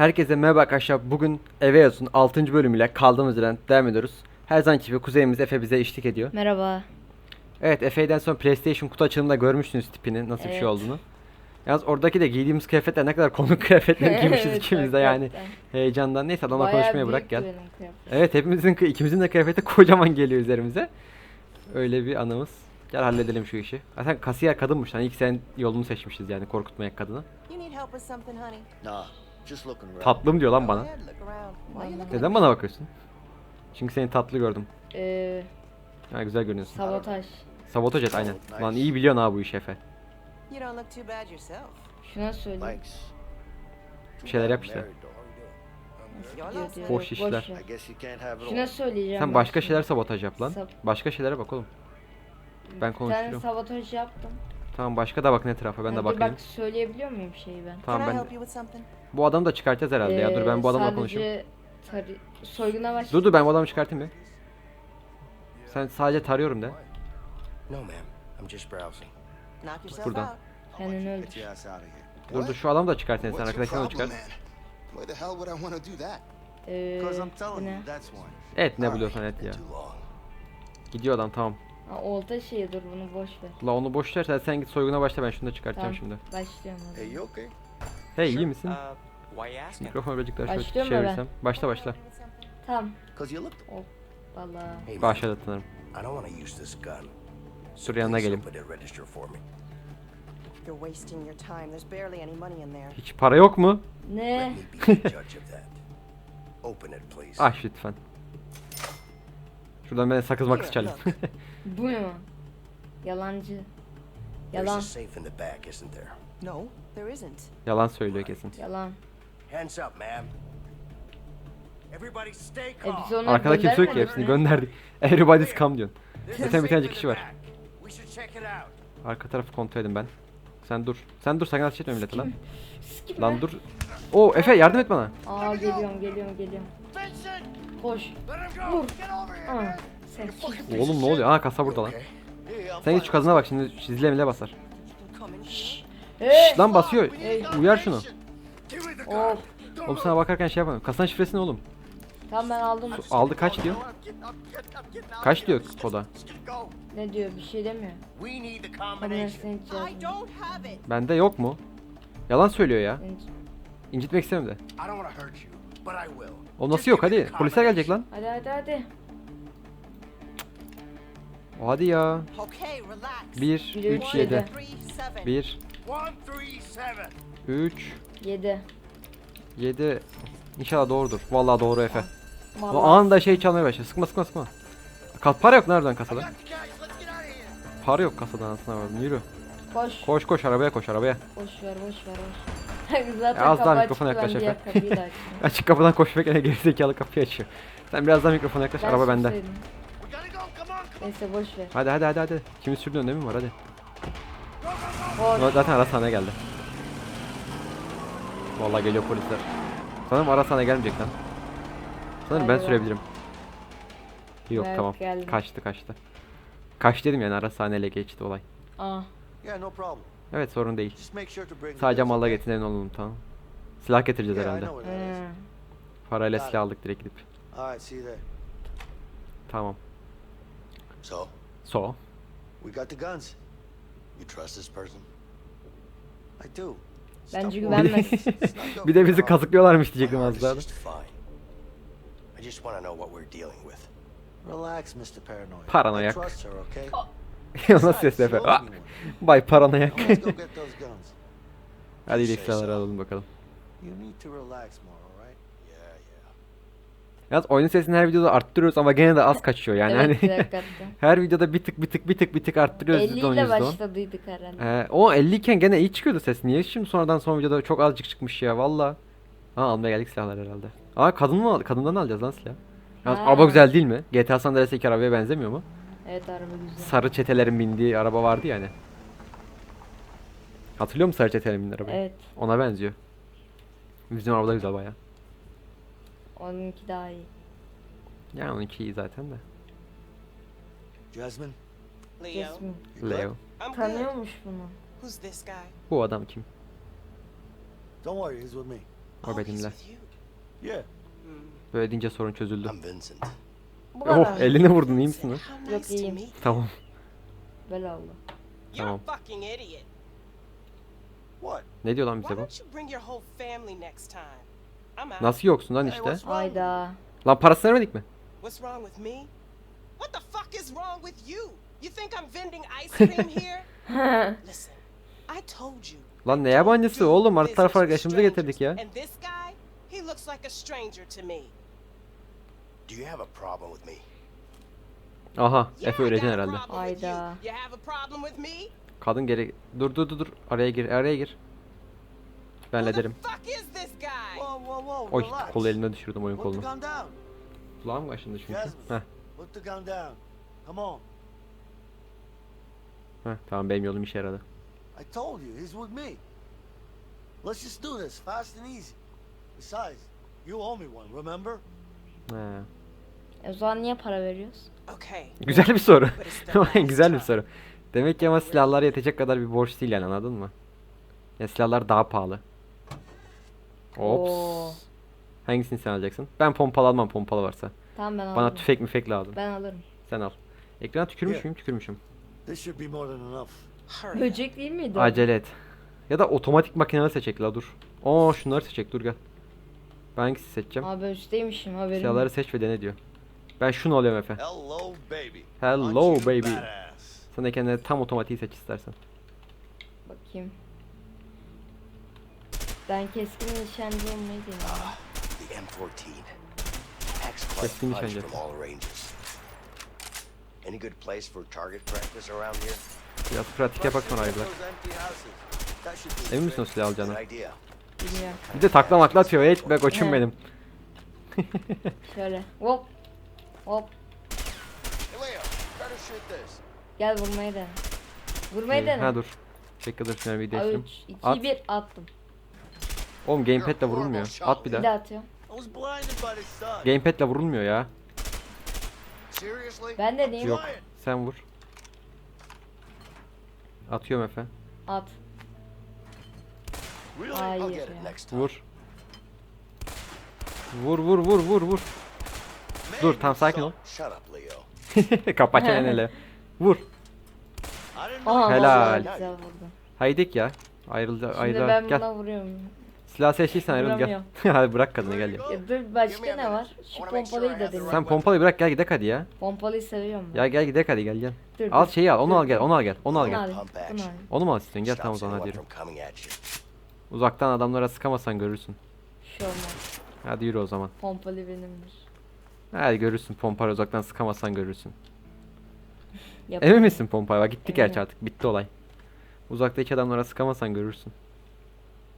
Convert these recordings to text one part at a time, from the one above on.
Herkese merhaba arkadaşlar. Bugün Eve Yazın 6. bölümüyle kaldığımız yerden devam ediyoruz. Her zamanki gibi kuzeyimiz Efe bize eşlik ediyor. Merhaba. Evet Efe'den sonra PlayStation kutu açılımında görmüşsünüz tipini nasıl bir şey olduğunu. Yalnız oradaki de giydiğimiz kıyafetler ne kadar komik kıyafetler giymişiz Evet, ikimiz de yani. hakikaten. Heyecandan. Neyse adamla Bayağı konuşmaya bırak gel. benim kıyafetim. Evet hepimizin ikimizin de kıyafeti kocaman geliyor üzerimize. Öyle bir anımız. Gel halledelim şu işi. Zaten kasiyer kadınmış lan. İlk sen yolunu seçmişiz yani korkutmayak kadını. You need help with something, honey? Nah. Tatlım diyor lan bana. ahead, look around. Why you looking Neden bana bakıyorsun? Çünkü seni tatlı gördüm. Ee, Ha güzel görünüyorsun. sabotaj. Sabotaj et aynen. Lan iyi biliyorsun ha bu işi Efe. You don't look too bad yourself. Şuna söyleyeyim. Bir şeyler yap işte. Your Diyor, diyor. Boş işler. ver. Şuna söyleyeceğim. Sen ben başka şimdi. şeyler sabotaj yap lan. Sab- Başka şeylere bak oğlum. Ben Bir tane konuşuyorum. sabotaj yaptım. Tamam başka da bak ne tarafa ben de bakayım. Bak söyleyebiliyor muyum şeyi ben? Tamam Can I ben help you with something? bu adamı da çıkartacağız herhalde ya. Dur ben bu adamla konuşayım. Sadece tarı... soyguna baş. Dur dur ben bu adamı çıkartayım bir. Sen sadece tarıyorum de. No, ma'am. I'm just browsing. Knock yourself Buradan. out. Kendini öldür. Get your ass out of here. Dur dur şu adamı da çıkartayım sen What's your arkadaşlarını da problem, çıkart. man? Why the hell would I want to do that? Ee, Because I'm bu telling ne? that's. Evet ne Alright, buluyorsan et ya. Too long. Gidiyor adam tamam. Ha, olta şeyi dur bunu boş ver. La onu boş ver sen, sen git soyguna başla ben şunu da çıkartacağım Tamam. şimdi. Başlıyorum o Hey, you okay? Hey iyi misin? Uh, why you asking? Mikrofonu birazcık daha şöyle Başlıyorum ben. çevirsem. Başla başla. Tamam. Because you looked. Valla. Hey, Başladı tanırım. I don't want to use this gun. Dur yanına Please geleyim. open the register for me. You're wasting your time. There's barely any money in there. Hiç para yok mu? Ne? Let me be the judge of that. Open it, please. Aç lütfen. Şuradan ben sakız makız Here, çalayım. Bu mu? Yalancı. There's Yalan. a safe in the back, isn't there? No, there isn't. Yalan söylüyor kesin. Yalan. Hands up, ma'am. Everybody stay E calm. onu Arkada kimse yok ki göndermedik hepsini gönderdik. Everybody's come diyorsun. There's Zaten bir safe tanecik kişi var. back. We should check it out. Arka tarafı kontrol edin ben. Sen dur. Sen dur sakın ateş etme millete lan. Lan be? dur. Oo Efe yardım et bana. Aa geliyorum geliyorum geliyorum. Koş. Vur. Aa, sen? Oğlum ne oluyor? Aa kasa burada lan. Sen git şu kazına bak şimdi zile mile basar. İn. Hey! Lan basıyor. Uyar şunu. Of. Oğlum sana bakarken şey yapamıyorum. Kasanın şifresi ne oğlum? Tamam ben aldım. Aldı kaç diyor? Kaç diyor koda? Ne diyor bir şey demiyor. Bende yok mu? Yalan söylüyor ya. İncitmek istemem de. O nasıl yok hadi. Polisler gelecek lan. Hadi hadi hadi. O hadi ya. Okay, relax. 1, Bir, 3, üç, 7. yedi. Three, seven. 1, One, three, seven. 3, 7. 7. İnşallah doğrudur. Vallahi doğru Efe. O Vallahi. anında şey çalmaya başladı. Sıkma sıkma sıkma. Ka para yok nereden kasada? Para yok kasada anasına vardım. Yürü. Koş. Koş koş arabaya koş arabaya. Boş ver boş ver boş. Zaten Ya az daha mikrofona yaklaş Efe. Açık kapıdan koşmak yine gerizekalı kapıyı açıyor. Sen biraz daha mikrofona yaklaş Ben araba bende. Neyse boş ver. Hadi hadi hadi hadi. Kimi sürdün önemi var hadi. Koş. Zaten ara sahne geldi. Vallahi geliyor polisler. Sanırım ara sahne gelmeyecek lan. Sanırım ben sürebilirim. Yok Evet, tamam. geldi. Kaçtı kaçtı. Kaç dedim yani ara sahneyle geçti olay. Aa. Yeah, no problem. Evet sorun değil. Sadece malla getirin olalım tamam. Silah getireceğiz herhalde. Hmm. Parayla silah aldık direkt gidip. Tamam. So, So. we got the guns. You trust this person? I do. Bence güvenmez. Bir de bizi kazıklıyorlarmış diyecektim az daha. I just want to know what we're dealing with. Relax, Mr. Paranoid. Paranoyak. I trust her, okay? Nasıl ses Efe? Ah! Bay paranoyak. Hadi so. alalım bakalım. You need to relax more, alright? Yeah, yeah. Yalnız oyunun sesini her videoda arttırıyoruz ama gene de az kaçıyor yani. evet hani her videoda bir tık bir tık bir tık bir tık arttırıyoruz 50 %10 ile %10. başladıydık herhalde. Ee, o 50 iken gene iyi çıkıyordu ses. Niye şimdi sonradan son videoda çok azıcık çıkmış ya valla. Ha almaya geldik silahlar herhalde. Aa kadın mı kadından alacağız lan silah. Yalnız araba güzel değil mi? GTA San Andreas'taki arabaya benzemiyor mu? Evet araba güzel. Sarı çetelerin bindiği araba vardı yani. Hatırlıyor musun sarı çetelerin bindiği arabayı? Evet. Ona benziyor. Bizim araba da güzel baya. Onunki daha iyi. Yani onunki iyi zaten de. Jasmine, Leo, Jasmine. Leo. I'm good. Tanıyormuş bunu. Who's this guy? Bu adam kim? Don't worry, he's with me. O Oh, he's benimle. with you. Yeah. Böyle deyince sorun çözüldü. I'm Vincent. Bu kadar. Oh elini vurdun iyi misin lan? Yok, iyiyim. Tamam. Oldu. You're Tamam. Ne diyor lan bize bu? Nasıl yoksun lan işte? what's wrong? Ayda. Lan parasını vermedik mi? What's wrong with me? What the fuck is wrong with you? You think I'm vending ice cream here? Listen, I told you. Lan ne yabancısı oğlum? Artı taraf arkadaşımızı getirdik ya. strangers. And this guy, he looks like a stranger to me. Do you have a problem with me? Aha Efe a herhalde. Hayda. You have a problem with me? Kadın geri... Dur dur dur dur. Araya gir araya gir. Ben hallederim. fuck is this guy? Whoa, whoa, whoa. Oy kolu eline düşürdüm oyun kolunu. gun down. Kulağım kaşındı çünkü. Heh, heh, tamam benim yolum işe yaradı. I told you, he's with me. Let's just do this, fast and easy. Besides, you owe me one, remember? He. E o zaman niye para veriyoruz? Okay. Güzel bir soru. Güzel bir soru. Demek ki ama silahlar yetecek kadar bir borç değil yani anladın mı? Ya silahlar daha pahalı. Ops. Oo. Hangisini sen alacaksın? Ben pompalı almam pompalı varsa. Tamam ben alırım. Bana tüfek müfek lazım. Ben alırım. Sen al. Ekrana tükürmüş müyüm? Tükürmüşüm. This should be more than enough. Hurry. up. Böcek değil miydi o? Acele et. Ya da otomatik makineleri seçecek la dur. Oo şunları seçecek dur gel. Ben hangisini seçeceğim? Abi ben üstteymişim haberim. Silahları seç ve dene diyor. Ben şunu alıyorum Efe. Hello, baby. Hello, baby. Sen de kendine tam otomatiği seç istersen. Bakayım. Ben keskin nişancı olmayı deniyorum. The M14. Packs quite Keskin nişancı. from all ranges. Any good place for target practice around here? Biraz pratik yapak sonra ayrılar. Those empty houses. That should be Emin misin o? Good idea. Bilmiyorum. Bir de takla makla atıyor. Hiç be koçum benim. Şöyle. Hop. Hop. Gel vurmayı dene. Vurmayı İyi, dene. Ha dur. Bekle dur şuna bir değiştireyim. 3, 2, At. 1 attım. Oğlum gamepad'le vurulmuyor. At bir Bir daha. daha atıyorum. Gamepad'le vurulmuyor ya. Ben de diyeyim. Yok. Sen vur. Atıyorum Efe. At. Hayır ya. Vur. Vur vur vur vur vur. Dur tam sakin ol. Kapat çeneni. Vur. Aha Helal. vallahi güzel vurdum. Haydik ya. Ayrıldı Şimdi ayrıl. ben Gel. buna vuruyorum. Silah seçtiysen ayrıl gel. Hadi bırak kadını gel ya. Ya dur başka ne var? Şu pompalıyı da deneyim. Sen pompalıyı bırak gel gidek hadi ya. Pompalıyı seviyorum ben. Ya gel gidek hadi gel gel. Dur, Al dur. şeyi al onu al gel onu al gel onu al Bunu gel. alayım. Bunu alayım. Onu mu al istiyorsun gel tamam o zaman hadi yürü. Uzaktan adamlara sıkamazsan görürsün. Şey olmaz. Hadi yürü o zaman. Pompalı benimdir. Hadi görürsün pompayı uzaktan sıkamazsan görürsün. Emin misin pompaya? Bak gittik gerçi artık bitti olay. Uzakta hiç adamlara sıkamazsan görürsün.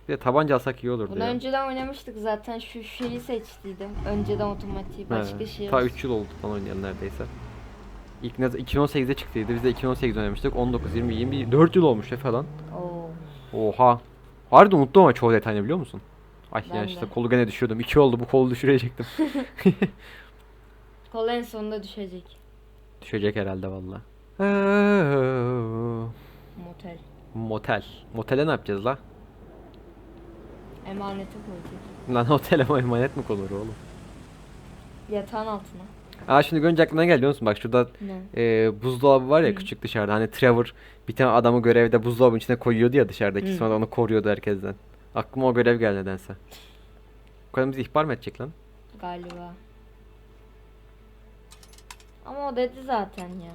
Bir de tabanca alsak iyi olurdu Bunu ya. önceden oynamıştık zaten şu şeyi seçtiydim. Önceden otomatiği He, başka şey Ta olsun. 3 yıl oldu falan oynayalı neredeyse. İlk ne 2018'de çıktıydı. Biz de 2018 oynamıştık. 19, 20, 21, 4 yıl olmuş ya falan. Oo. Oha. Harbiden unuttum ama çoğu detayını biliyor musun? Ay Ben ya de. işte kolu gene düşürdüm. 2 oldu bu kolu düşürecektim. Kol en sonunda düşecek. Düşecek herhalde valla. Motel. Motel. Motele ne yapacağız la? Emaneti koyacak. Lan otele emanet mi konur oğlum? Yatağın altına. Aa şimdi görünce aklıma geldi biliyor musun? Bak şurada e, buzdolabı var ya Hı. küçük dışarıda. Hani Trevor bir tane adamı görevde buzdolabının içine koyuyordu ya dışarıdaki. Hı. Sonra onu koruyordu herkesten. Aklıma o görev geldi nedense. Bu kadar bizi ihbar mı edecek lan? Galiba. Ama o dedi zaten ya.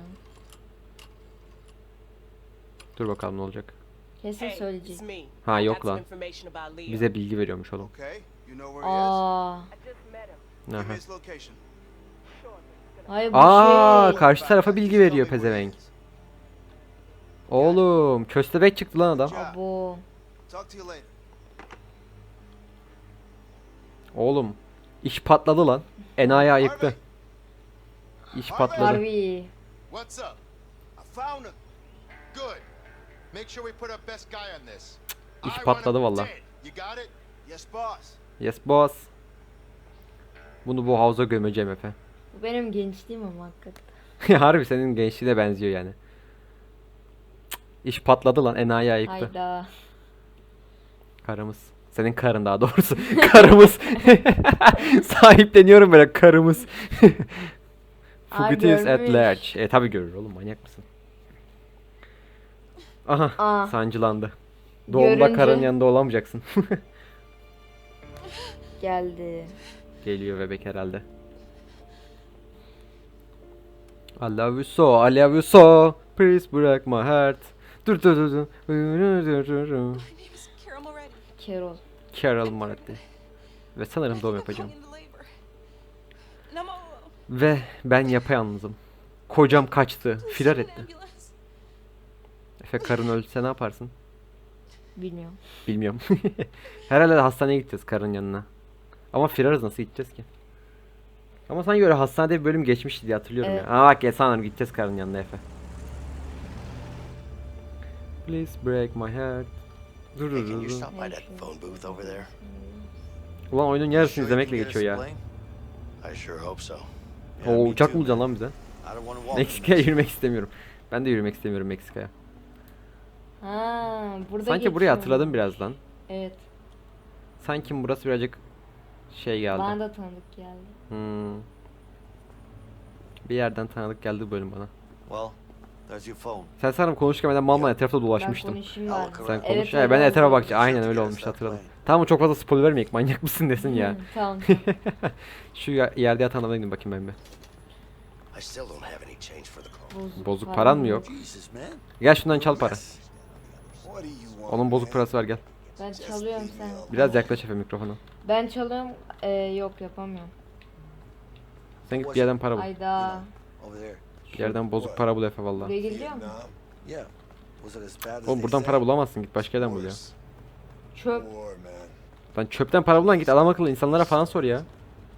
Dur bakalım ne olacak. Kesin söyleyecek. Ha, yok lan. Bize bilgi veriyormuş oğlum. Aa. Aha. Hayır bu Aa şey. karşı tarafa bilgi veriyor pezevenk. Oğlum köstebek çıktı lan adam. Abo. Oğlum iş patladı lan. Enayi ayıktı. İş patladı. Harvey. What's up? I found him. Good. Make sure we put our best guy on this. İş patladı valla. Yes, boss. Yes boss. Bunu bu havuza gömeceğim Efe. Bu benim gençliğim ama hakikaten. Harbi senin gençliğine benziyor yani. İş patladı lan enayi ayıktı. Hayda. Karımız. Senin karın daha doğrusu. Karımız. Sahipleniyorum böyle karımız. Ay, Fugitives at görmüş. large. E tabi görür oğlum manyak mısın? Aha Aa. sancılandı. Doğumda Görünce- karın yanında olamayacaksın. Geldi. Geliyor bebek herhalde. I love you so, I love you so. Please break my heart. Dur dur dur dur. My name is Carol Moretti. Carol. Carol Moretti. Ve sanırım doğum yapacağım. Going into labor. And I'm all alone. Ve ben yapayalnızım. Kocam kaçtı, firar etti. Efe karın ölse ne yaparsın? Bilmiyorum. Bilmiyorum. Herhalde hastaneye gideceğiz karın yanına. Ama firarız nasıl gideceğiz ki? Ama sanki öyle hastanede bir bölüm geçmişti diye hatırlıyorum Evet. ya. Aa bak ya sanırım gideceğiz karın yanına Efe. Please break my heart. Dur Hey, dur can you dur. dur. stop by that phone booth over there? Ulan oyunun yarısını izlemekle geçiyor ya. I sure hope so. Me uçak bulacaksın lan bize? Meksika'ya yürümek istemiyorum. Ben de yürümek istemiyorum Meksika'ya. Ha, burada Sanki burayı hatırladım biraz lan. Evet. Sanki burası birazcık şey geldi. Bana da tanıdık geldi. Hmm. Bir yerden tanıdık geldi bu bölüm bana. Well, there's your phone. Sen sanırım konuşurken ben mal mal etrafta Ben dolaşmıştım. konuşayım bari. Sen Evet, konuş. öyle He, ben de oldu. etrafa bakacağım. Aynen öyle olmuş hatırladım. Tamam çok fazla spoiler vermeyek. Manyak mısın desin ya. Tamam. Şu ya- yerde yatan adama gidin bakayım ben bir. I still don't have any change for the clothes. Bozuk, Bozuk paran mı yok? Jesus, man. Gel şundan çal para. What do you want? Onun bozuk man? parası var gel. Ben çalıyorum sen. Biraz yaklaş Efe mikrofona. Ben çalıyorum. Ee, yok yapamıyorum. Sen git bir yerden para bul. Ayda. Over there. Bir yerden bozuk para bul Efe valla. Buraya geliyor mu? Yeah. Was it as bad as Oğlum they buradan said? para bulamazsın git başka yerden bul ya. Çöp. Lan çöpten para bulan git adam akıllı insanlara falan sor ya.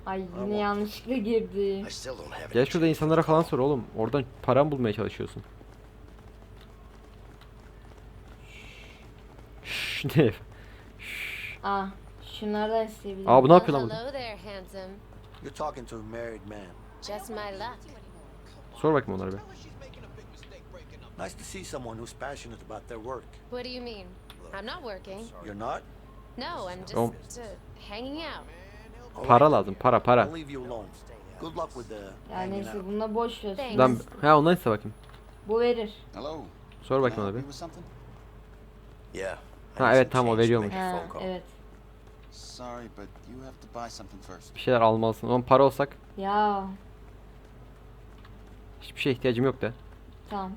Ay yine yanlışlıkla girdi. Gel şurada insanlara falan sor oğlum. Oradan para mı bulmaya çalışıyorsun? Şşş ne Efe? Ah, şunlardan isteyebilirim. Aa bu ne yapıyor lan burada? hello there, handsome. You're talking to a married man. Just my luck. Sor bakayım onlara bir. Nice to see someone who's passionate about their work. What do you mean? I'm not working. You're not? No, I'm just Oh. uh, hanging out. Para lazım para para. I'll leave you alone. Good luck with the Ya hanging neyse out. bununla boş ver. Thanks. Lan ha ondan iste bakayım. Bu verir. Hello. Sor Can I bakayım ona bir. you with something? Yeah. I Ha, need evet, some tamam, o change to veriyormuş. make Ha, phone call. evet. Sorry, but you have to buy something first. Bir şeyler almalısın. Oğlum para olsak Ya hiçbir şeye ihtiyacım yok da. tamam.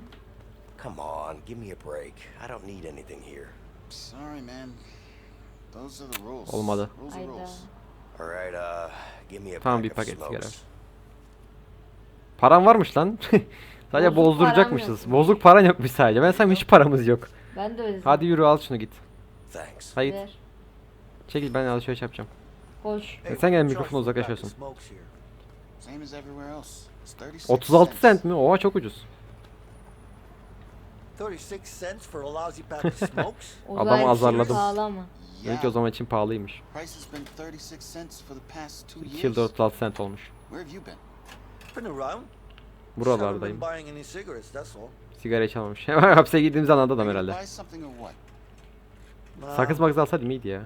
Come on, give me a break. I don't need anything here. Sorry, man. Those are the rules. Olmadı. Rules are rules. All right, uh, give me a Tamam, bir paket sigara. Param varmış lan. sadece Bozuk bozduracakmışız. param yok. Bozuk paran yokmuş sadece. Ben sanırım hiç paramız yok. Ben de öyle. Hadi yürü al şunu git. Thanks. Git. Ver. Çekil ben alışveriş yapacağım. Hoş. Hey, Sen gel mikrofona uzaklaşıyorsun. Same as everywhere else. It's 36 36 cents. cent mi? Oha çok ucuz. 36 cents for a lousy pack of smokes? Uzay için azarladım. Pahalı ama. Demek ki o zaman için pahalıymış. Price has been 36 cents for the past two 2 years. yılda 36 cent olmuş. Where have you been? Been around. Haven't Buralardayım. been buying any cigarettes, that's all. Sigara içememiş. Hemen hapse girdiğimizi anladı adam Ready to herhalde. Buy something or what? Nah, Sakız makız alsaydım iyiydi ya.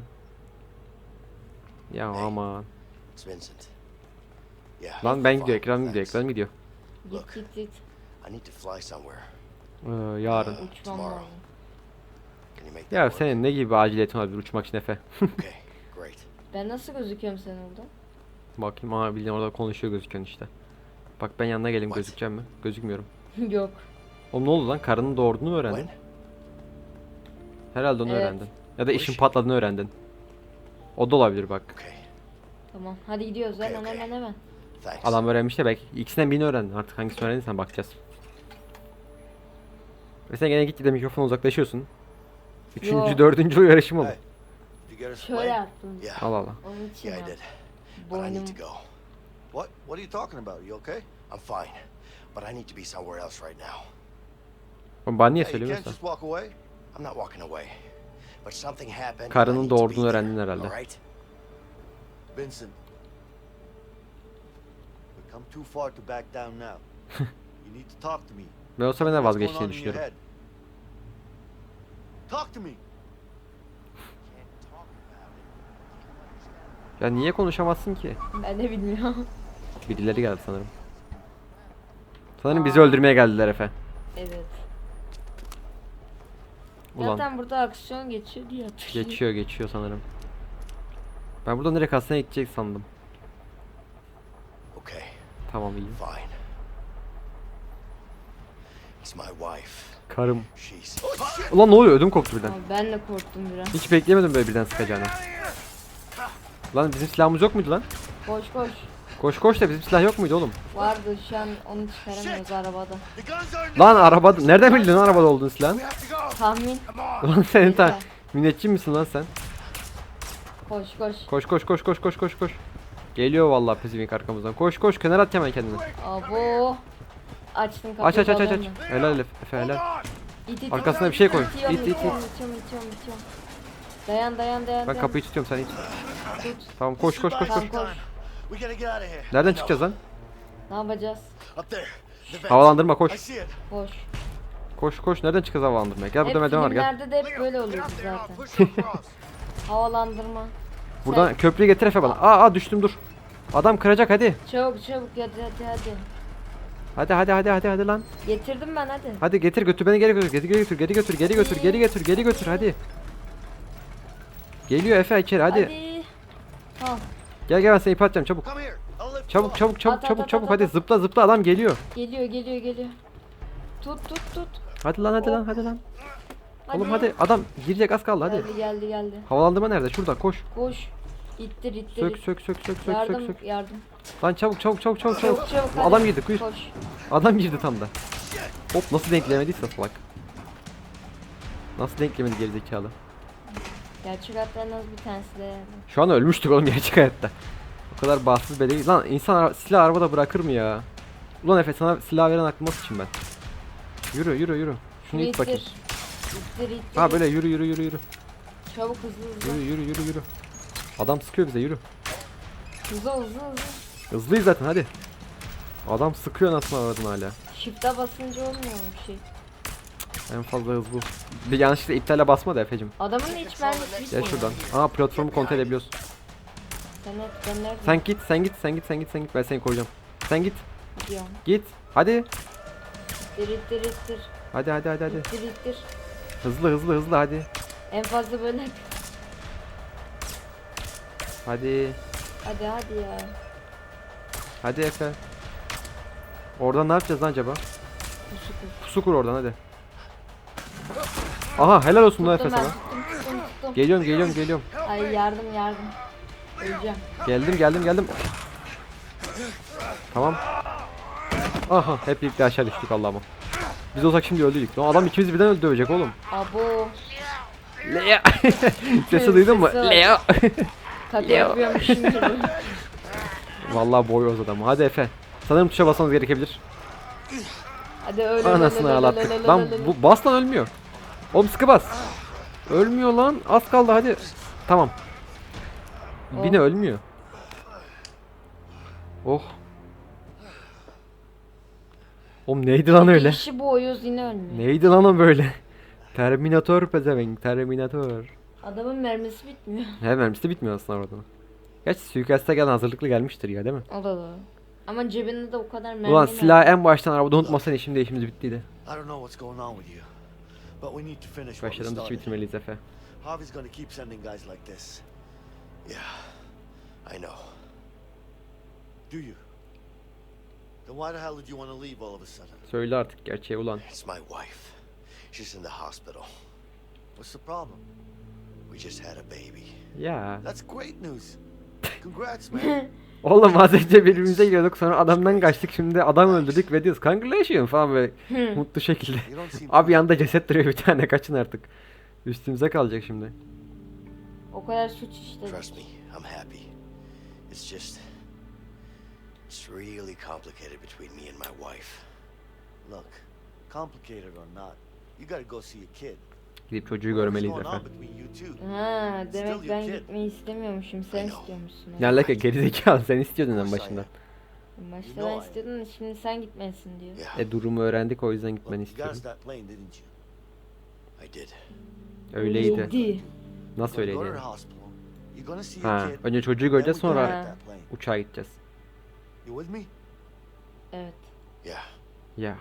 Ya aman. It's Vincent. Yeah. Lan ben gidiyor, ekran gidiyor, thanks. ekran gidiyor. Git git git. I need to fly somewhere. Ee, yarın. Uçmam lazım. That Ya senin ne gibi aciliyetin olabilir uçmak için Efe? Ben nasıl gözüküyorum sen orada? Bakayım aa bildiğin orada konuşuyor gözüküyorsun işte. Bak ben yanına geleyim What? gözükeceğim mi? Gözükmüyorum. Yok. Oğlum ne oldu lan? Karının doğurduğunu mu öğrendin? When? Herhalde onu Evet. öğrendin. Ya da işin patladığını öğrendin. O da olabilir bak. Okay, Tamam. Hadi gidiyoruz Okey, hemen hemen hemen. thanks. Adam öğrenmiş de belki ikisinden birini öğrendin. Artık hangisini öğrendiysen bakacağız. Ve sen gene gitgide mikrofona uzaklaşıyorsun. Üçüncü, Yo. dördüncü yarışım oldu. Hey. Did you get us a Şöyle plane? yaptım. Yeah, Al al al. Onun için yeah, I did. But I Boynum. need to go. What? What are you talking about? You okay? I'm fine, but I need to be somewhere else right now. Oğlum bana niye Hey, you can't söylemiyorsun? just walk away. I'm not walking away. But something happened. and I Karının need to be doğurduğunu there, öğrendin herhalde. All right? Vincent. We've come too far to back down now. you need to talk to me. Ben olsa ben de vazgeçtiğini düşünüyorum. Ya niye konuşamazsın ki? Ben de bilmiyorum. Birileri geldi sanırım. Sanırım bizi öldürmeye geldiler Efe. evet. Ulan Zaten burada aksiyon geçiyor diye hatırlıyorum. geçiyor geçiyor sanırım. Ben burada nereye hastaneye gidecek sandım. Okay, Tamam iyi. fine. It's my wife. Karım. She's. Ulan ne oluyor ödüm koptu birden. Abi ben de korktum biraz. Hiç bekleyemedim böyle birden sıkacağını. Lan bizim silahımız yok muydu lan? Koş koş. Koş koş da bizim silah yok muydu oğlum? Vardı şu an onu çıkaramıyoruz arabada. Lan arabada nereden bildin lan arabada olduğunu silahın? Tahmin. Ulan senin ta müneccim misin lan sen? Koş koş. Koş koş koş koş koş koş koş. Geliyor vallahi pesivik arkamızdan. Koş koş kenara at hemen kendini. Abo. Açtım kapıyı. Aç aç aç aç aç. balonla. Helal Efe helal. İt, it, Arkasına it. bir şey koy. İtiyorum, İt, it, it. itiyorum, itiyorum, itiyorum, itiyorum. Dayan dayan dayan. Ben dayan. kapıyı tutuyorum sen iç. Tut. Tamam koş koş koş koş. Tamam koş. Nereden çıkacağız lan? Ne yapacağız? Havalandırma koş. it. Koş. Koş koş nereden çıkacağız havalandırmaya? Gel burada merdiven var gel. filmlerde de hep böyle oluyordu zaten. Havalandırma. Buradan köprüyü getir Efe bana. Aa aa düştüm dur. Adam kıracak hadi. Çabuk çabuk hadi hadi hadi. Hadi hadi hadi hadi hadi lan. Getirdim ben hadi. Hadi getir götür beni geri götür. Geri götür geri götür geri götür geri götür geri götür hadi. Geliyor Efe içeri hadi. Hadi. Al Gel gel ben seni ip atacağım çabuk. Çabuk çabuk çabuk At, at, çabuk at, çabuk at, hadi at. zıpla zıpla adam geliyor. geliyor geliyor geliyor. Tut tut tut. Hadi lan hadi lan hadi lan. Oğlum hadi adam girecek az kaldı hadi. Geldi geldi geldi. Havalandırma nerede? Şurada koş. Koş. İttir ittir. Sök sök sök sök sök yardım sök sök. yardım. Lan çabuk çabuk çabuk çabuk çabuk. Çabuk hadi. Adam girdi. Koş. Adam girdi tam da. Hop nasıl denklemediyse salak. Nasıl denklemedi gerizekalı. Gerçek hayatta en az bir tanesi de yani. Şu an ölmüştük oğlum gerçek hayatta. O kadar bahtsız bedeli. Lan insan ara- silah arabada bırakır mı ya? Ulan Efe sana silah veren aklıma sıçayım ben. Yürü yürü yürü. Şunu it bakayım. İttir ittir. Ha böyle yürü yürü yürü yürü. Çabuk hızlı hızlı. Yürü yürü yürü yürü. Adam sıkıyor bize yürü. Hızlı hızlı hızlı. Hızlıyız zaten hadi. Adam sıkıyor nasıl aradın hala. Shift'e basınca olmuyor mu bir şey? En fazla hız bu. Bir yanlışlıkla iptale basma da Efe'cim. Adamın hiç mermisi Gel bitmiyor. şuradan. Aa platformu kontrol edebiliyorsun. Sen hep ben nerede? Sen git sen git sen git sen git sen git ben seni koruyacağım. Sen git Gidiyorum. git. Hadi. İttir ittir ittir. Hadi hadi hadi hadi. İttir ittir. Hızlı hızlı hızlı hadi. En fazla böyle. Hadi. Hadi hadi ya. Hadi Efe. Oradan ne yapacağız lan acaba? Pusu kur. Pusu kur oradan hadi. Aha helal olsun lan Efe Tuttum ben sana. tuttum tuttum tuttum. Geliyorum geliyorum geliyorum. Ay yardım yardım. Öleceğim. Geldim geldim geldim. Tamam. Aha hep birlikte aşağı düştük Allah'ıma. Biz olsak şimdi öldüydük. Lan adam ikimiz birden öldü dövecek oğlum. Abo. Lea. Sesi duydun mu? Sesi var. Tadı Ya. yapıyormuşum gibi. Vallahi boyoz adam. Hadi Efe. Sanırım tuşa basmamız gerekebilir. Hadi öl Anasını ağlattık. Lan bu bas lan ölmüyor. Oğlum sıkı bas. Ölmüyor lan. Az kaldı hadi. Tamam. Bine Oh. ölmüyor. Oh. Oğlum neydi lan öyle? Kişi bu oyuz yine ölmüyor. Neydi lan o böyle? Terminator pezevenk. Terminator. Adamın mermisi bitmiyor. He mermisi de bitmiyor aslında orada. Gerçi suikasta gelen hazırlıklı gelmiştir ya değil mi? O da doğru. Ama cebinde de o kadar mermi Ulan silahı en baştan arabada unutmasan şimdi işimiz bittiydi. I don't know what's going on with you, but we need to finish what we Başladan dışı bitirmeliyiz Efe. Harvey's gonna keep sending guys like this. Yeah, I know. Do you? Then why the hell did you want to leave all of a sudden? Söyle artık gerçeği ulan. It's my wife. She's in the hospital. What's the problem? We just had a baby. Ya. That's great news. Congrats, man. Oğlum az önce birbirimize giriyorduk sonra adamdan kaçtık şimdi adam öldürdük ve diyoruz congratulations falan böyle mutlu şekilde. Abi yanında ceset duruyor bir tane kaçın artık. Üstümüze kalacak şimdi. O kadar suç işledik. Trust me, I'm happy. It's just. It's really complicated between me and my wife. Look, complicated or not, you gotta go see a kid. Gidip çocuğu görmeliyiz efendim. Ha, demek ben gitmeyi istemiyormuşum. Sen istiyormuşsun. Ne alaka gerizekalı sen istiyordun en başından. Başta ben know I- istiyordum da şimdi sen gitmesin diyor. Yeah, E durumu öğrendik o yüzden gitmeni you gotta istiyordum. start playing, didn't you? I did. Öyleydi. Nasıl öyleydi yani? Ha, önce çocuğu göreceğiz sonra plane. uçağa gideceğiz. You with me? Evet. Yeah, Ya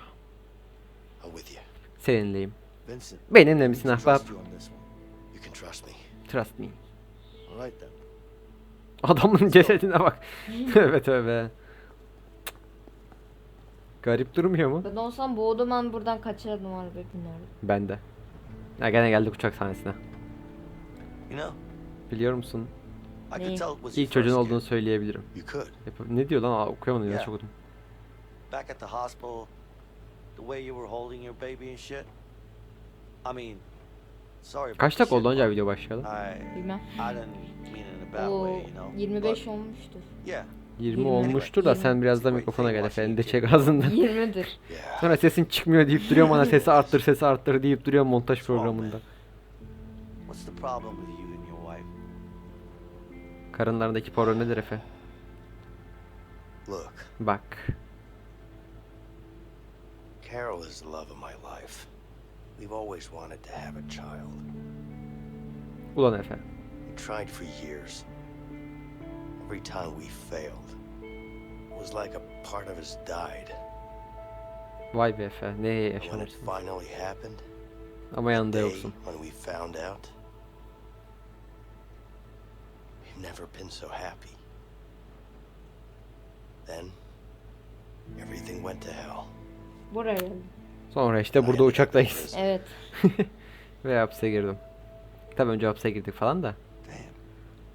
I'm with you. seninleyim. Vincent. Benimle misin ahbap? trust me. Trust me. All right then. Adamın cesedine bak. tövbe tövbe. Garip durmuyor mu? Ben olsam boğdum an buradan kaçardım harbi binlerdim. Ben de. Ya gene geldik uçak sahnesine. You know, Biliyor musun? I could Ne? tell it was your İlk çocuğun olduğunu söyleyebilirim. Yap- Ne diyor lan? Aa, okuyamadım ya Yeah. çok okudum. Back at the hospital, the way you were holding your baby and shit. I mean, sorry about Kaç dakika oldu önce video başlayalı? I, Bilmem. I didn't mean it in a bad Oo, way, you know. 25 but, olmuştur. yeah, 20 Yirmi. olmuştur da sen biraz da mikrofona gel efendim de çek ağzından. 20'dir. yeah. Sonra sesin çıkmıyor deyip duruyor bana sesi arttır sesi arttır deyip duruyor montaj programında. What's the problem with you and your wife? Karınlarındaki poro nedir Efe? Look, Bak. Carol is the love of my life. We've always wanted to have a child. Ulan Efe. We tried for years. Every time we failed, it was like a part of us died. Vay be Efe. Neye And when it yaşamışsın? finally happened, Ama yanında day yoksun. when we found out, we've never been so happy. Then, everything went to hell. Buraya geldim. Sonra işte burada uçaktayız. Evet. Ve hapse girdim. Tabii önce hapse girdik falan da.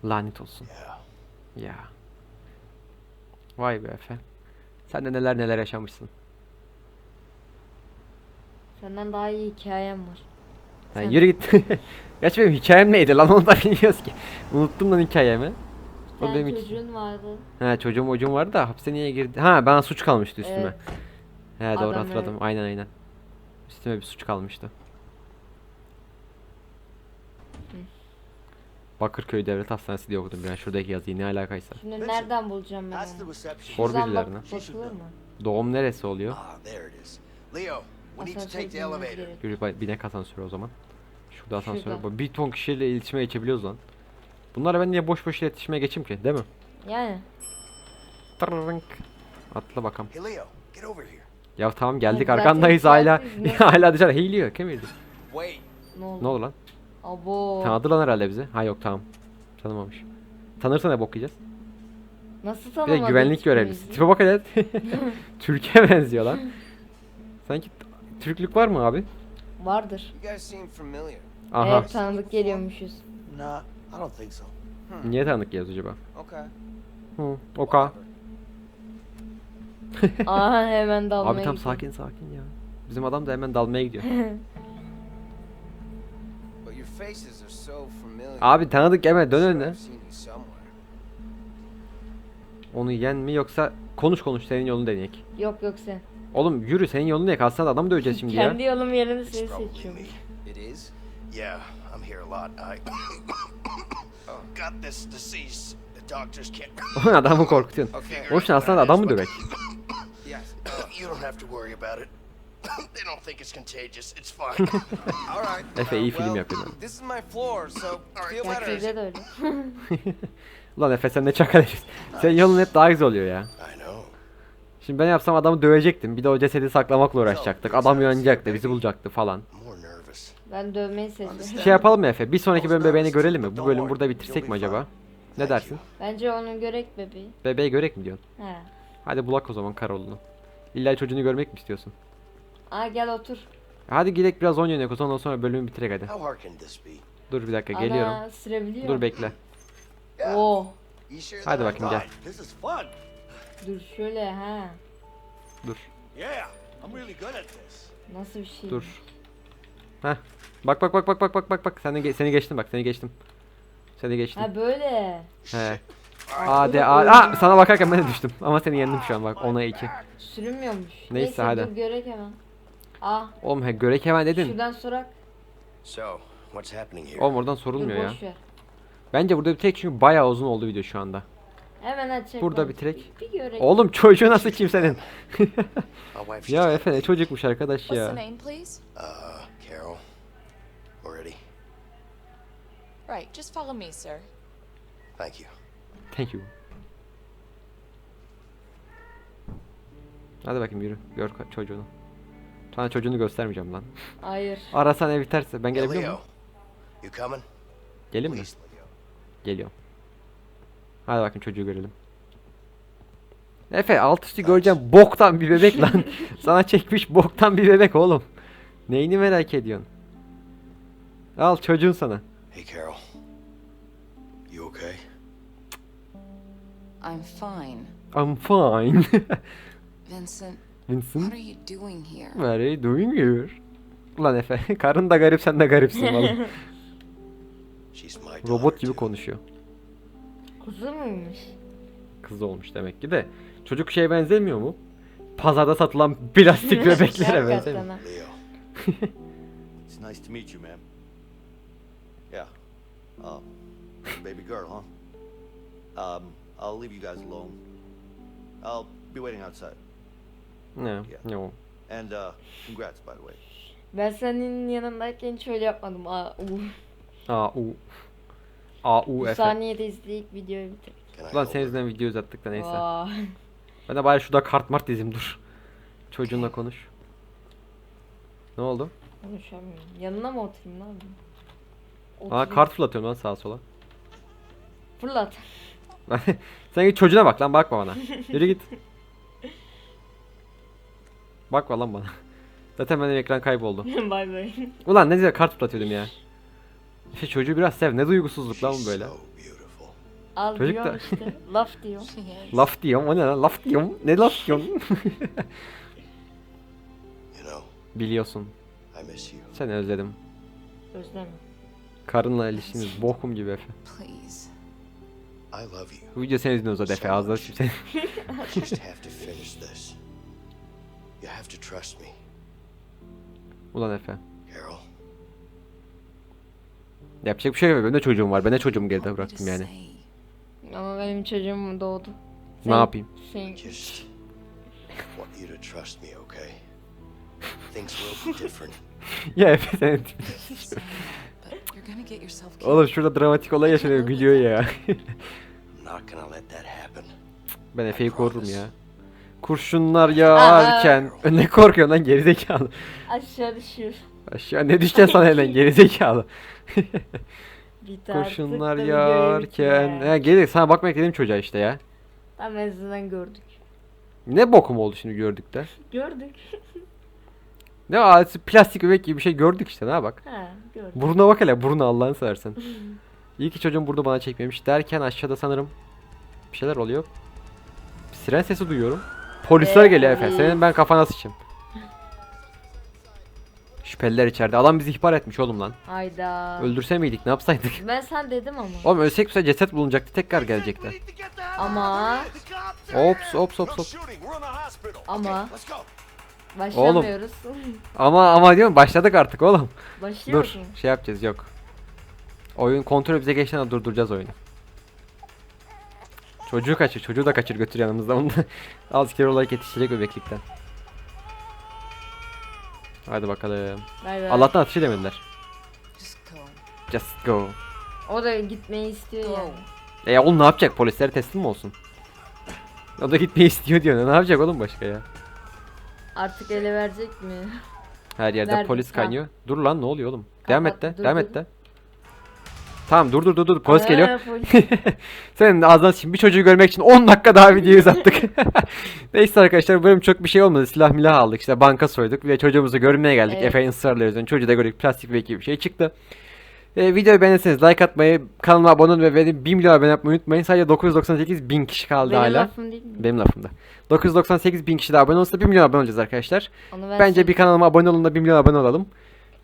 Lanet olsun. Yeah. Ya. Vay be Efe. Sen de neler neler yaşamışsın. Senden daha iyi hikayem var. Sen Sen- yürü git. Gerçi benim hikayem neydi lan onu da bilmiyoruz ki. Unuttum lan hikayemi. O Sen benim hiç- çocuğun vardı. He çocuğum çocuğum vardı da hapse niye girdi? Ha bana suç kalmıştı üstüme. Evet. He doğru Adam, hatırladım. Aynen aynen. Üstüme bir suç kalmıştı. Bakırköy Devlet Hastanesi diye okudum ben şuradaki yazıyı ne alakaysa. Şimdi nereden bulacağım ben That's the onu? reception. For Şuradan bak, birilerine. bakılır mı? Doğum neresi oluyor? Ah, there it is. Leo, we need to Asansör take the binmemiz elevator. gerek. Yürü bay- binek asansörü o zaman. Şurada asansör. Şurada. Bak, Bir ton kişiyle iletişime geçebiliyoruz lan. Bunlara ben niye boş boş iletişime geçeyim ki değil mi? Yani. Tırrrrınk. Atla bakalım. Hey, Leo, get over here. Ya tamam geldik zaten arkandayız iki hala. ne- hala dışarı heyliyor. Kim heyliyor? Ne oldu? Ne oldu lan? Abo. Tanıdı lan herhalde bizi. Ha yok tamam. Tanımamış. Tanırsa ne bok yiyeceğiz? Nasıl Bir de tanımadın güvenlik görevlisi. Tipe bak hele. Türkiye benziyor lan. Sanki t- Türklük var mı abi? Vardır. You guys seem familiar. Aha. Evet tanıdık geliyormuşuz. Nah, I don't think so. Niye tanıdık yazıyor acaba? Okay. Hı, oka. Aha hemen dalmaya Abi tam gidiyor. sakin sakin ya. Bizim adam da hemen dalmaya gidiyor. But your faces are so familiar. Abi tanıdık hemen dön önüne. Onu yen mi yoksa konuş konuş senin yolunu deneyek. Yok yok sen. Oğlum yürü senin yolunu deneyek. Aslında adamı döveceğiz şimdi ya. Kendi yolum yerine seni seçiyorum. me. It is? Yeah, I'm here a lot. I got this disease. The doctors can't. adamı korkutuyorsun. Okay. Boşuna aslında adamı dövek. You don't have to worry about it. they don't think it's contagious. It's fine. All right. Efe iyi film yapıyor. lan. This is my floor, so feel better. sizde de öyle. Ulan Efe sen ne çakal herif. Senin yolun hep daha güzel oluyor ya. I know. Şimdi ben yapsam adamı dövecektim. Bir de o cesedi saklamakla uğraşacaktık. Adam uyanacaktı, bizi bulacaktı falan. I'm more nervous. Ben dövmeyi seçtim. Şey yapalım mı Efe? Bir sonraki bölüm bebeğini görelim mi? Bu bölüm burada bitirsek mi acaba? Ne dersin? Bence onun görek bebeği. Bebeği görek mi diyorsun? He. Hadi bulak o zaman Karol'unu. İlla çocuğunu görmek mi istiyorsun? Aa gel otur. Hadi gidelim biraz oyun oynayalım ondan sonra bölümü bitirek hadi. How hard can this be? Dur bir dakika geliyorum. Ana sürebiliyor. Dur bekle. Oo. Hadi bakayım gel. Dur şöyle ha. Dur. Nasıl bir şey? Dur. Heh. Bak bak bak bak bak bak bak bak. Seni ge- seni geçtim bak seni geçtim. Seni geçtim. Ha böyle. He. Hadi. oyun. Aa, sana bakarken ben de düştüm. Ama seni yendim şu an bak ona iki. Sürünmüyormuş. Neyse, hadi. dur görek hemen. Aa Oğlum he görek hemen dedin. şuradan sorak. So, what's happening here? Oğlum oradan Dur sorulmuyor ya. boş ver. Bence burada bitirek çünkü bayağı uzun oldu video şu anda. Hemen açacak. Burada bitirek. Bir, bir görek. Oğlum çocuğu nasıl? My wife just ya Efe ne çocukmuş arkadaş What's the ya. name, please? Uh, Carol. Already. Right, just follow me, sir. Thank you. Thank you. Hadi bakayım yürü. Gör çocuğunu. Sana çocuğunu göstermeyeceğim lan. Hayır. Arasan ev biterse ben gelebiliyor muyum? You coming? Gelin mi? Geliyorum. Hadi bakın çocuğu görelim. Efe alt üstü göreceğim boktan bir bebek lan. Sana çekmiş boktan bir bebek oğlum. Neyini merak ediyorsun? Al çocuğun sana. Hey, Carol. You okay? I'm fine. I'm fine. Vincent, Vincent, what are you doing here? what are you doing here? Ulan Efe, karın da garip sen de garipsin valla. She's my Robot gibi too. konuşuyor. Kuzu muymuş? Kız olmuş demek ki de. Çocuk şeye benzemiyor mu? Pazarda satılan plastik bebeklere benzemiyor. Hakikaten ha. Leo. It's nice to meet you, ma'am. Yeah. Um, baby girl, huh? Um, I'll leave you guys alone. I'll be waiting outside. Ne? Ne o? And uh, congrats, by the way. Ben senin yanındayken hiç öyle yapmadım. Aa, u. A U A U Bu Efe. saniyede izleyip videoyu bitirdik. Can I senin her? yüzünden video uzattık da neyse. Vay. Ben de bari şurada kart mart dizim dur. Çocuğunla konuş. Ne oldu? Konuşamıyorum. Yanına mı oturayım ne yapayım? Aa Oturayım. kart fırlatıyorum lan sağa sola. Fırlat. Sen git çocuğuna bak lan bakma bana. Yürü git. Bakma lan bana. Zaten benim ekran kayboldu. bay bay. Ulan ne güzel kart fırlatıyordum ya. İşte çocuğu biraz sev. Ne duygusuzluk lan bu böyle. Al Çocuk diyor da- işte. Laf diyor. Laf diyorum o ne lan? Laf diyorum. Ne laf diyorsun? You know, Biliyorsun. I miss you. Seni özledim. Özlem. Karınla ilişkiniz bokum gibi Efe. Please. I love you. Bu video senin yüzünden uzadı Efe. Ağzına sıçayım seni. I just have to finish this. You have to trust me, Ulan Efe. Carol. Yapacak bir şey yok. Benim de çocuğum var. Ben de çocuğumu geride bıraktım yani. Ama benim çocuğum doğdu. Ne yapayım? Sen Just want you to trust me, okay? Things will be different. ya Efe sen... Oğlum şurada dramatik olay yaşanıyor. Gülüyor ya. I'm not gonna let that happen. ben Efe'yi korurum ya. Kurşunlar yağarken. Ne korkuyorsun lan gerizekalı. aşağı düşür. Aşağı ne düşeceksin sana hemen gerizekalı. Kurşunlar yağarken. Ha gelir sana bakmak dedim çocuğa işte ya. Tam en azından gördük. Ne bokum oldu şimdi gördük de. Gördük. Ne aleti plastik bebek gibi bir şey gördük işte ne bak. gördük. Buruna bak hele buruna Allah'ını seversen. İyi ki çocuğum burada bana çekmemiş derken aşağıda sanırım bir şeyler oluyor. Siren sesi duyuyorum. Polisler Ee, geliyor efendim. Senin ben kafana sıçayım. Şüpheliler içeride. Adam bizi ihbar etmiş oğlum lan. Hayda. Öldürse miydik ne yapsaydık? Ben sen dedim ama. Oğlum ölsek bu sefer ceset bulunacaktı tekrar gelecekler. Ama Ops ops ops ops. ama. Başlamıyoruz. Ama ama diyorum başladık artık oğlum. Başlıyor Dur mu? şey yapacağız yok. Oyun kontrolü bize geçten durduracağız oyunu. Çocuğu kaçır, çocuğu da kaçır götür yanımızda onu da az kere olarak yetişecek bebeklikten. Hadi bakalım. Bay bay. Allah'tan ateş edemediler. Just go. Just go. O da gitmeyi istiyor Go. yani. E oğlum ne yapacak? Polislere teslim mi olsun? O da gitmeyi istiyor diyor. Ne yapacak oğlum başka ya? Artık ele verecek mi? Her yerde Verdim, polis tamam. kaynıyor. Dur lan ne oluyor oğlum? Devam et de. Dur, devam dur. et de. Tamam dur dur dur dur. Polis Aa, geliyor. polis. Senin ağzından şimdi bir çocuğu görmek için 10 dakika daha videoyu uzattık. Neyse arkadaşlar bu bölüm çok bir şey olmadı. Silah milah aldık işte banka soyduk ve çocuğumuzu görmeye geldik. Evet. Efe'nin ısrarla yüzünden çocuğu da gördük plastik gibi bir şey çıktı. Ee, videoyu beğenirseniz like atmayı, kanalıma abone olmayı ve benim 1 milyon abone yapmayı unutmayın. Sadece 998 bin kişi kaldı Benim hala. lafım değil mi? Benim lafımda. 998 bin kişi de abone olursa 1 milyon abone olacağız arkadaşlar. Onu ben Bence bir kanalıma abone olun da 1 milyon abone olalım.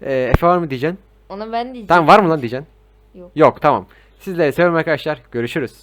Ee, Efe var mı diyeceksin? Onu ben diyeceğim. Tamam var mı lan diyeceksin? Yok. Yok tamam. Sizleri seviyorum arkadaşlar. Görüşürüz.